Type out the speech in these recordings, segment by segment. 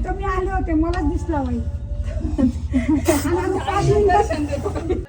इथं मी आले होते मलाच दिसला बाई आणि आता पाच मिनिटं-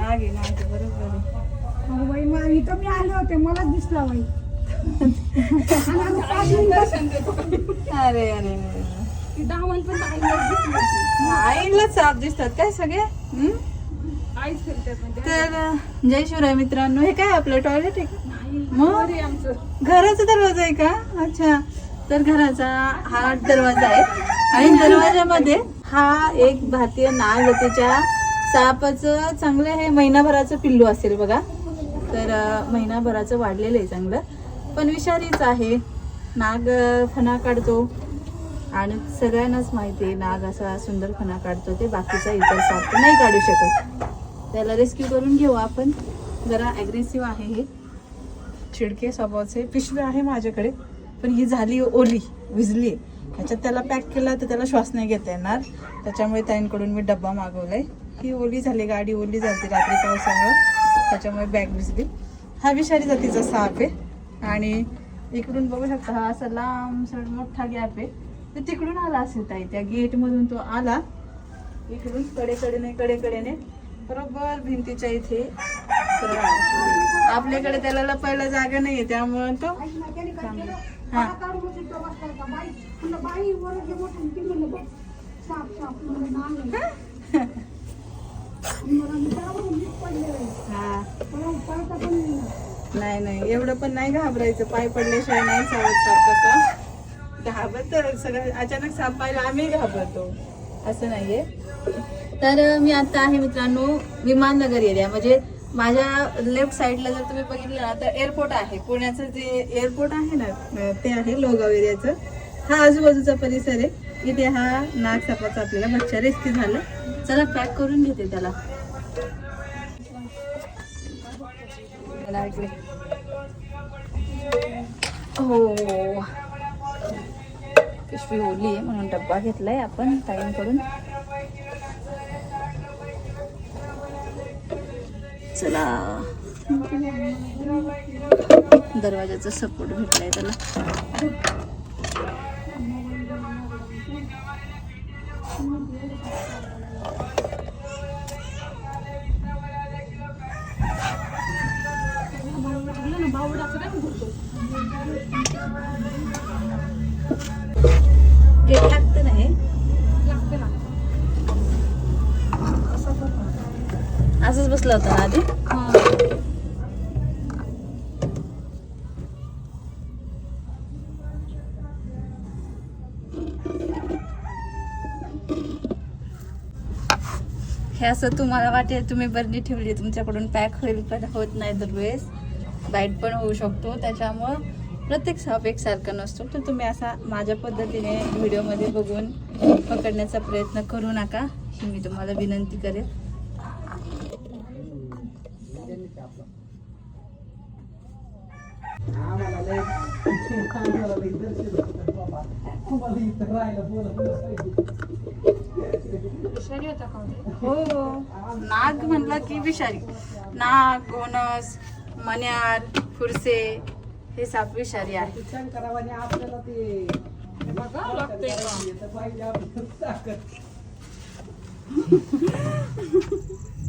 नाग नाग बरोबर बाई मग इथं मी आले होते मलाच दिसला बाई. अरे अरे आईला साप दिसतात काय सगळे? तर जय शिवराय मित्रांनो हे काय आपलं टॉयलेट आहे? मग? घराचा दरवाजा आहे का? अच्छा. तर घराचा हा दरवाजा आहे. आणि दरवाजामध्ये हा एक भारतीय नागवतीच्या सापाचं चांगलं हे महिनाभराचं पिल्लू असेल बघा. तर महिनाभराचं वाढलेलं आहे चांगलं. पण विषारीच आहे. नाग फणा काढतो. आणि सगळ्यांनाच माहिती आहे नाग असा सुंदर फणा काढतो. ते बाकीचा इतर साप नाही काढू शकत. त्याला रेस्क्यू करून घेऊ आपण. जरा ॲग्रेसिव्ह आहे हे. चिडके स्वभावाचे पिशवी आहे माझ्याकडे. पण ही झाली ओली विजली ह्याच्यात त्याला पॅक केला तर त्याला श्वास नाही घेता येणार. त्याच्यामुळे ताईंकडून मी डब्बा मागवलाय. ही ओली झाली गाडी ओली झाली रात्री पावसामुळे. त्याच्यामुळे बॅग भिजली. हा विषारी जातीचा साप आहे. आणि इकडून बघू शकता हा असा लांब सड मोठा गॅप आहे. तर तिकडून आला असेल ताई त्या गेटमधून तो आला. इकडून कडेकडेने कडेकडेने. बरोबर भिंतीच्या इथे. आपल्याकडे त्याला लपायला जागा नाहीये त्यामुळे तो हा. तो नाही नाही. एवढं पण नाही घाबरायचं. पाय पडल्याशिवाय नाही सावत साप कसा घाबरत. सगळं अचानक साप पाहिला आम्ही घाबरतो. असं नाहीये. तर मी आता आहे मित्रांनो विमाननगर एरिया. म्हणजे माझ्या लेफ्ट साईडला जर तुम्ही बघितलं ना तर एअरपोर्ट आहे. पुण्याचं जे एअरपोर्ट आहे ना ते आहे लोगाव एरियाचं. हा आजूबाजूचा परिसर आहे. इथे हा नाग सापाचा आपल्याला मच्छर रेस्क्यू झालं. चला पॅक करून घेते त्याला. हो. पिशवी ओली आहे म्हणून डब्बा घेतलाय आपण ताईंकडून चला. दरवाजाचा सपोर्ट भेटलाय त्याला. गेट असंच बसला होता ना आधी? हे. असं तुम्हाला वाटेल तुम्ही बरणी ठेवली तुमच्याकडून पॅक होईल पण होत नाही दरवेळेस. बाईट पण होऊ शकतो त्याच्यामुळं प्रत्येक साप एकसारखा नसतो. तर तुम्ही असा माझ्या पद्धतीने व्हिडिओमध्ये बघून पकडण्याचा प्रयत्न करू नका. ही मी तुम्हाला विनंती करेल हो नाग म्हणला की विषारी. नाग ओनस मन्यार फुरसे हे साप विषारी आहे.